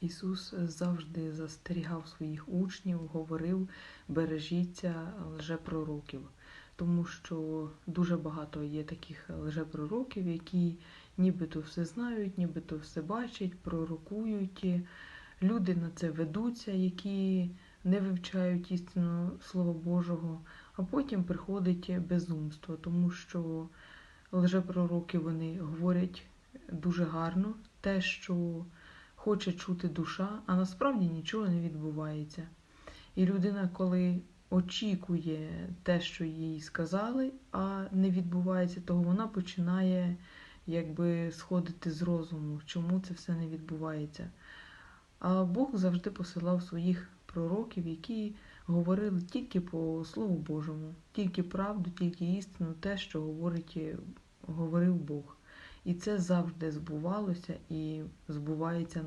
Ісус завжди застерігав своїх учнів, говорив, бережіться лжепророків, тому що дуже багато є таких лжепророків, які нібито все знають, нібито все бачать, пророкують. Люди на це ведуться, які не вивчають істину Слова Божого, а потім приходить безумство, тому що лжепророки вони говорять дуже гарно. Те, що хоче чути душа, а насправді нічого не відбувається. І людина, коли очікує те, що їй сказали, а не відбувається, то вона починає якби сходити з розуму, чому це все не відбувається. А Бог завжди посилав своїх пророків, які говорили тільки по Слову Божому, тільки правду, тільки істину, те, що говорить, говорив Бог. І це завжди збувалося і збувається